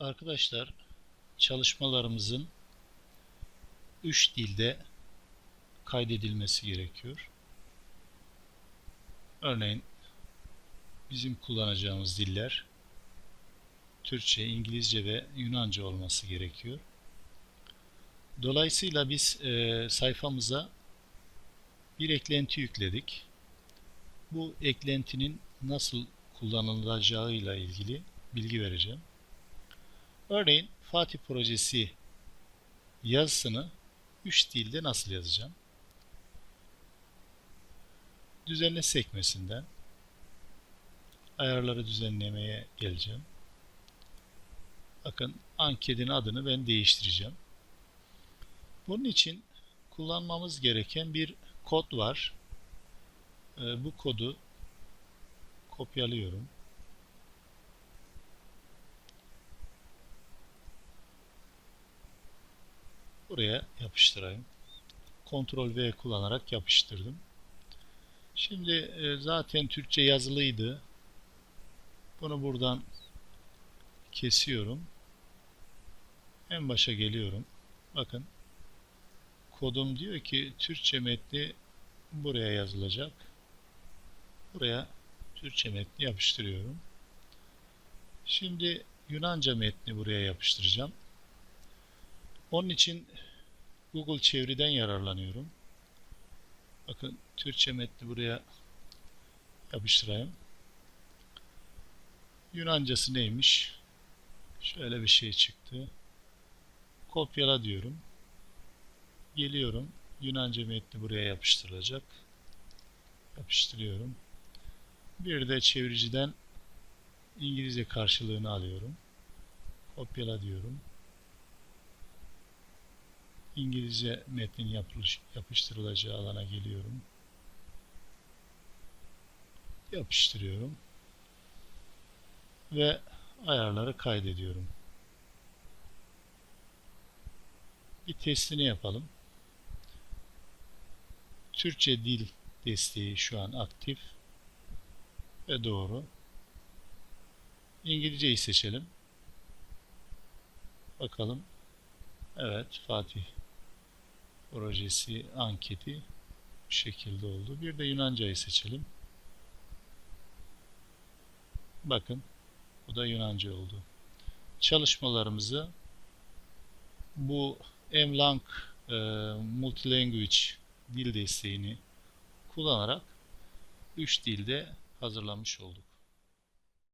Arkadaşlar çalışmalarımızın 3 dilde kaydedilmesi gerekiyor. Örneğin bizim kullanacağımız diller Türkçe, İngilizce ve Yunanca olması gerekiyor. Dolayısıyla biz e, sayfamıza bir eklenti yükledik. Bu eklentinin nasıl kullanılacağıyla ilgili bilgi vereceğim. Örneğin Fatih projesi yazısını 3 dilde nasıl yazacağım? Düzenle sekmesinden ayarları düzenlemeye geleceğim. Bakın anketin adını ben değiştireceğim. Bunun için kullanmamız gereken bir kod var. Ee, bu kodu kopyalıyorum. Buraya yapıştırayım. Ctrl V kullanarak yapıştırdım. Şimdi e, zaten Türkçe yazılıydı. Bunu buradan kesiyorum. En başa geliyorum. Bakın kodum diyor ki Türkçe metni buraya yazılacak. Buraya Türkçe metni yapıştırıyorum. Şimdi Yunanca metni buraya yapıştıracağım. Onun için Google çeviriden yararlanıyorum. Bakın Türkçe metni buraya yapıştırayım. Yunancası neymiş? Şöyle bir şey çıktı. Kopyala diyorum. Geliyorum. Yunanca metni buraya yapıştırılacak. Yapıştırıyorum. Bir de çeviriciden İngilizce karşılığını alıyorum. Kopyala diyorum. İngilizce metnin yapılış, yapıştırılacağı alana geliyorum. Yapıştırıyorum. Ve ayarları kaydediyorum. Bir testini yapalım. Türkçe dil desteği şu an aktif ve doğru. İngilizceyi seçelim. Bakalım. Evet, Fatih projesi anketi bu şekilde oldu. Bir de Yunancayı seçelim. Bakın, bu da Yunanca oldu. Çalışmalarımızı bu Mlang e, Multilanguage dil desteğini kullanarak 3 dilde hazırlamış olduk.